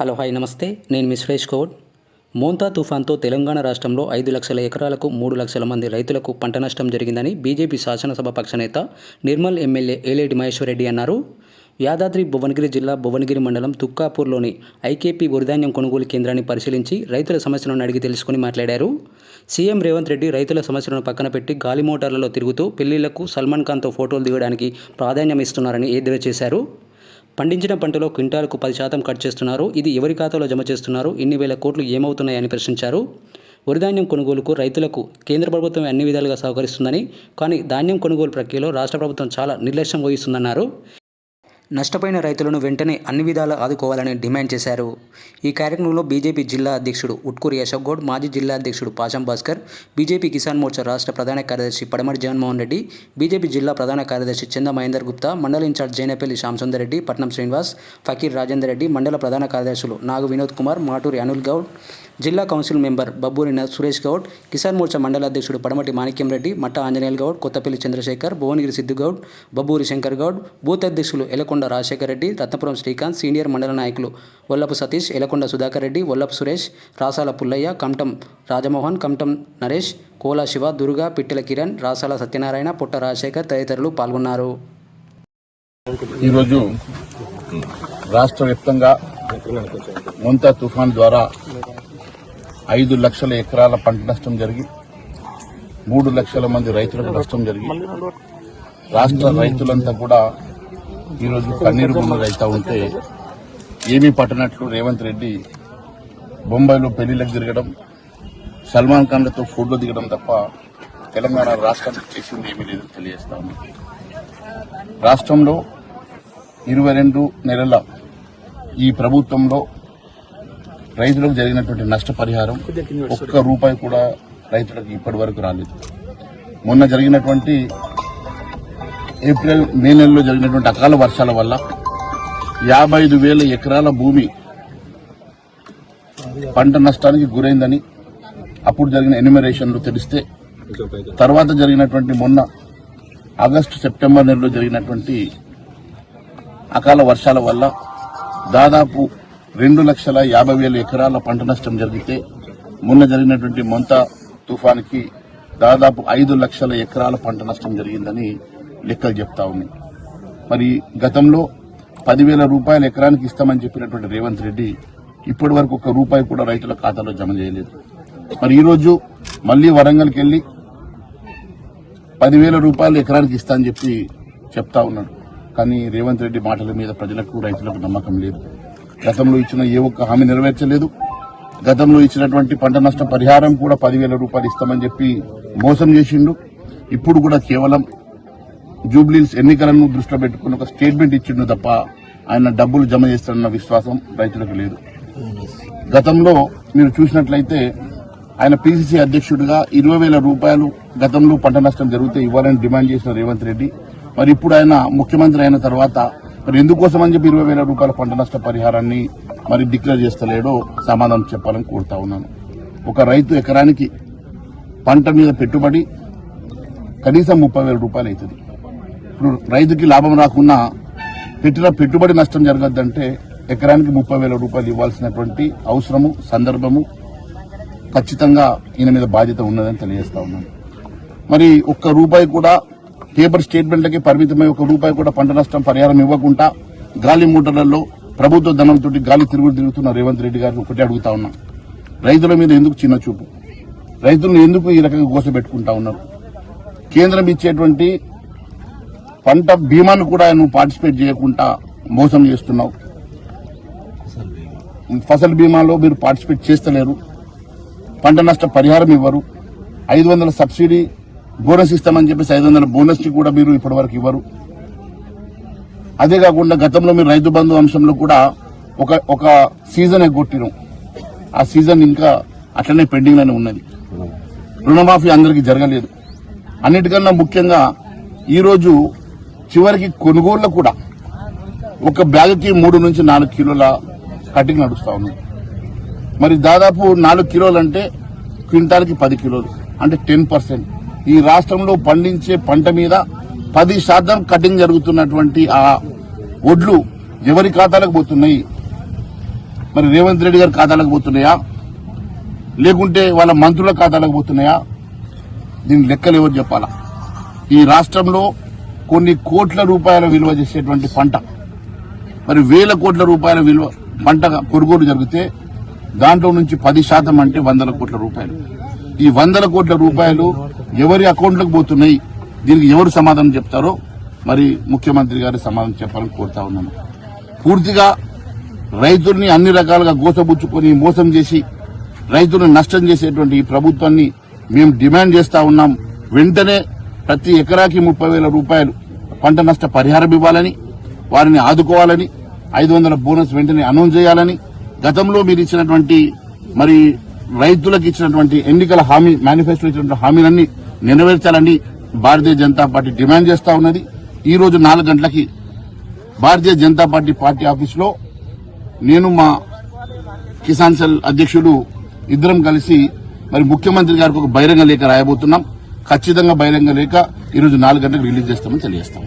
Hello hi నమస్తే. నేను మీ సురేష్ గౌడ్. మోంతా తుఫాన్తో తెలంగాణ రాష్ట్రంలో ఐదు లక్షల ఎకరాలకు మూడు లక్షల మంది రైతులకు పంట నష్టం జరిగిందని బీజేపీ శాసనసభ పక్ష నేత నిర్మల్ ఎమ్మెల్యే ఏలేటి మహేశ్వరరెడ్డి అన్నారు. యాదాద్రి భువనగిరి జిల్లా భువనగిరి మండలం తుక్కాపూర్లోని ఐకేపీ వరిధాన్యం కొనుగోలు కేంద్రాన్ని పరిశీలించి రైతుల సమస్యలను అడిగి తెలుసుకుని మాట్లాడారు. సీఎం రేవంత్ రెడ్డి రైతుల సమస్యలను పక్కన పెట్టి గాలి మోటార్లలో తిరుగుతూ పెళ్ళిళ్ళకు సల్మాన్ ఖాన్తో ఫోటోలు దిగడానికి ప్రాధాన్యం ఇస్తున్నారని ఎద్దేవా చేశారు. పండించిన పంటలో క్వింటాలకు పది శాతం కట్ చేస్తున్నారు. ఇది ఎవరి ఖాతాలో జమ చేస్తున్నారు? ఇన్ని వేల కోట్లు ఏమవుతున్నాయని ప్రశ్నించారు. వరిధాన్యం కొనుగోలుకు రైతులకు కేంద్ర ప్రభుత్వం అన్ని విధాలుగా సహకరిస్తుందని కానీ ధాన్యం కొనుగోలు ప్రక్రియలో రాష్ట్ర ప్రభుత్వం చాలా నిర్లక్ష్యం వహిస్తుందన్నారు. నష్టపోయిన రైతులను వెంటనే అన్ని విధాలా ఆదుకోవాలని డిమాండ్ చేశారు. ఈ కార్యక్రమంలో బీజేపీ జిల్లా అధ్యక్షుడు ఉట్కూరి అశోక్ గౌడ్ మాజీ జిల్లా అధ్యక్షుడు పాశం భాస్కర్ బీజేపీ కిసాన్ మోర్చా రాష్ట్ర ప్రధాన కార్యదర్శి పడమటి జగన్మోహన్ రెడ్డి బీజేపీ జిల్లా ప్రధాన కార్యదర్శి చంద మహేందర్ గుప్తా మండల ఇన్ఛార్జ్ జైనపల్లి శ్యామసుందర్ రెడ్డి పట్నం శ్రీనివాస్ ఫకీర్ రాజేందర్ రెడ్డి మండల ప్రధాన కార్యదర్శులు నాగు వినోద్ కుమార్ మాటూరి అనిల్ గౌడ్ జిల్లా కౌన్సిల్ మెంబర్ బబ్బూరిన సురేష్ గౌడ్ కిసాన్ మోర్చా మండల అధ్యక్షుడు పడమటి మాణిక్యం రెడ్డి మట్ట ఆంజనేయులు గౌడ్ కొత్తపల్లి చంద్రశేఖర్ భువనగిరి సిద్ధుగౌడ్ బబ్బూరి శంకర్ గౌడ్ బూత్ అధ్యక్షులు ఎలకొండ రాజశేఖర రెడ్డి రత్నపురం శ్రీకాంత్ సీనియర్ మండల నాయకులు వల్లపు సతీష్ ఎలకొండ సుధాకర్ రెడ్డి వల్లపు సురేష్ రాసాల పుల్లయ్య కమటం రాజమోహన్ కమటం నరేష్ కోలా శివ దుర్గా పిట్టెల కిరణ్ రాసాల సత్యనారాయణ పుట్ట రాజశేఖర్ తదితరులు పాల్గొన్నారు. ఈరోజు రాష్ట్ర వ్యాప్తంగా ముంతా తుఫాన్ ద్వారా ఐదు లక్షల ఎకరాల పంట నష్టం జరిగి మూడు లక్షల మంది రైతులకు నష్టం జరిగి రాష్ట్ర రైతులంతా కూడా ఈరోజు కన్నీరు బొమ్మలు రైతా ఉంటే ఏమీ పట్టనట్లు రేవంత్ రెడ్డి బొంబాయిలో పెళ్ళిళ్ళకు తిరగడం సల్మాన్ ఖాన్లతో ఫోటో దిగడం తప్ప తెలంగాణ రాష్ట్రానికి చేసింది ఏమీ లేదని తెలియజేస్తా రాష్ట్రంలో ఇరవై రెండు నెలల ఈ ప్రభుత్వంలో రైతులకు జరిగినటువంటి నష్టపరిహారం ఒక్క రూపాయి కూడా రైతులకు ఇప్పటి వరకు రాలేదు. మొన్న జరిగినటువంటి ఏప్రిల్ మే నెలలో జరిగినటువంటి అకాల వర్షాల వల్ల యాభై ఐదు వేల ఎకరాల భూమి పంట నష్టానికి గురైందని అప్పుడు జరిగిన ఎన్యుమరేషన్లు తెలిస్తే తర్వాత జరిగినటువంటి మొన్న ఆగస్టు సెప్టెంబర్ నెలలో జరిగినటువంటి అకాల వర్షాల వల్ల దాదాపు రెండు లక్షల యాభై వేల ఎకరాల పంట నష్టం జరిగితే మొన్న జరిగినటువంటి మొంత తుఫానికి దాదాపు ఐదు లక్షల ఎకరాల పంట నష్టం జరిగిందని లెక్కలు చెప్తా ఉన్నాయి మరి గతంలో పదివేల రూపాయల ఎకరానికి ఇస్తామని చెప్పినటువంటి రేవంత్ రెడ్డి ఇప్పటి వరకు ఒక రూపాయి కూడా రైతుల ఖాతాలో జమ చేయలేదు. మరి ఈరోజు మళ్ళీ వరంగల్కి వెళ్ళి పదివేల రూపాయలు ఎకరానికి ఇస్తా అని చెప్పి చెప్తా ఉన్నాడు. కానీ రేవంత్ రెడ్డి మాటల మీద ప్రజలకు రైతులకు నమ్మకం లేదు. గతంలో ఇచ్చిన ఏ ఒక్క హామీ నెరవేర్చలేదు. గతంలో ఇచ్చినటువంటి పంట నష్ట పరిహారం కూడా పదివేల రూపాయలు ఇస్తామని చెప్పి మోసం చేసిండు. ఇప్పుడు కూడా కేవలం జూబ్లీస్ ఎన్నికలను దృష్టిలో పెట్టుకుని ఒక స్టేట్మెంట్ ఇచ్చిండు తప్ప ఆయన డబ్బులు జమ చేస్తారన్న విశ్వాసం రైతులకు లేదు. గతంలో మీరు చూసినట్లయితే ఆయన పీసీసీ అధ్యక్షుడిగా ఇరవై వేల రూపాయలు గతంలో పంట నష్టం జరిగితే ఇవ్వాలని డిమాండ్ చేసిన రేవంత్ రెడ్డి. మరి ఇప్పుడు ఆయన ముఖ్యమంత్రి అయిన తర్వాత మరి ఎందుకోసం అని చెప్పి ఇరవై వేల రూపాయల పంట నష్ట పరిహారాన్ని మరి డిక్లేర్ చేస్తలేడో సమాధానం చెప్పాలని కోరుతా ఉన్నాను. ఒక రైతు ఎకరానికి పంట మీద పెట్టుబడి కనీసం ముప్పై వేల రూపాయలు అవుతుంది. రైతుకి లాభం రాకుండా పెట్టిన పెట్టుబడి నష్టం జరగద్దంటే ఎకరానికి ముప్పై వేల రూపాయలు ఇవ్వాల్సినటువంటి అవసరము సందర్భము ఖచ్చితంగా ఈయన మీద బాధ్యత ఉన్నదని తెలియజేస్తా ఉన్నాను. మరి ఒక్క రూపాయి కూడా పేపర్ స్టేట్మెంట్లకి పరిమితమై ఒక రూపాయి కూడా పంట నష్టం పరిహారం ఇవ్వకుండా గాలి మూటలలో ప్రభుత్వ ధనంతో గాలి తిరుగుడు తిరుగుతున్న రేవంత్ రెడ్డి గారిని ఒకటే అడుగుతా ఉన్నా. రైతుల మీద ఎందుకు చిన్న చూపు? రైతులను ఎందుకు ఈ రకంగా గోసపెట్టుకుంటా ఉన్నారు? కేంద్రం ఇచ్చేటువంటి పంట బీమాను కూడా నువ్వు పార్టిసిపేట్ చేయకుండా మోసం చేస్తున్నావు. ఫసల్ బీమాలో మీరు పార్టిసిపేట్ చేస్తలేరు. పంట నష్ట పరిహారం ఇవ్వరు. ఐదు వందల సబ్సిడీ బోనస్ ఇస్తామని చెప్పేసి ఐదు వందల బోనస్ని కూడా మీరు ఇప్పటివరకు ఇవ్వరు. అదే కాకుండా గతంలో మీరు రైతు బంధు అంశంలో కూడా ఒక ఒక సీజన్ ఎగ్గొట్టినాం ఆ సీజన్ ఇంకా అట్లనే పెండింగ్లోనే ఉన్నది రుణమాఫీ అందరికీ జరగలేదు. అన్నిటికన్నా ముఖ్యంగా ఈరోజు చివరికి కొనుగోళ్ళు కూడా ఒక బ్యాగ్కి మూడు నుంచి నాలుగు కిలోల కటింగ్ నడుస్తా ఉంది. మరి దాదాపు నాలుగు కిలోలు అంటే క్వింటాల్కి పది కిలోలు అంటే టెన్ పర్సెంట్. ఈ రాష్ట్రంలో పండించే పంట మీద పది శాతం కటింగ్ జరుగుతున్నటువంటి ఆ ఒడ్లు ఎవరి ఖాతాలకు పోతున్నాయి? మరి రేవంత్ రెడ్డి గారి ఖాతాలకు పోతున్నాయా? లేకుంటే వాళ్ళ మంత్రుల ఖాతాలకు పోతున్నాయా? దీని లెక్కలు ఎవరు చెప్పాలా? ఈ రాష్ట్రంలో కొన్ని కోట్ల రూపాయల విలువ చేసేటువంటి పంట. మరి వేల కోట్ల రూపాయల విలువ పంట కొనుగోలు జరిగితే దాంట్లో నుంచి పది శాతం అంటే వందల కోట్ల రూపాయలు. ఈ వందల కోట్ల రూపాయలు ఎవరి అకౌంట్లకు పోతున్నాయి? దీనికి ఎవరు సమాధానం చెప్తారో మరి ముఖ్యమంత్రి గారు సమాధానం చెప్పాలని కోరుతా ఉన్నాను. పూర్తిగా రైతుల్ని అన్ని రకాలుగా గోసబుచ్చుకొని మోసం చేసి రైతులను నష్టం చేసేటువంటి ఈ ప్రభుత్వాన్ని మేము డిమాండ్ చేస్తా ఉన్నాం. వెంటనే ప్రతి ఎకరాకి ముప్పై వేల రూపాయలు పంట నష్ట పరిహారం ఇవ్వాలని వారిని ఆదుకోవాలని ఐదు వందల బోనస్ వెంటనే అనౌన్స్ చేయాలని గతంలో మీరు ఇచ్చినటువంటి మరి రైతులకు ఇచ్చినటువంటి ఎన్నికల హామీ మేనిఫెస్టో ఇచ్చినటువంటి హామీలన్నీ నెరవేర్చాలని భారతీయ జనతా పార్టీ డిమాండ్ చేస్తా ఉన్నది. ఈ రోజు నాలుగు గంటలకి భారతీయ జనతా పార్టీ పార్టీ ఆఫీసులో నేను మా కిసాన్ సెల్ అధ్యక్షుడు ఇద్దరం కలిసి మరి ముఖ్యమంత్రి గారికి ఒక బహిరంగ లేఖ రాయబోతున్నాం. ఖచ్చితంగా బహిరంగ లేక ఈరోజు నాలుగు గంటలకు రిలీజ్ చేస్తామని తెలియజేస్తాం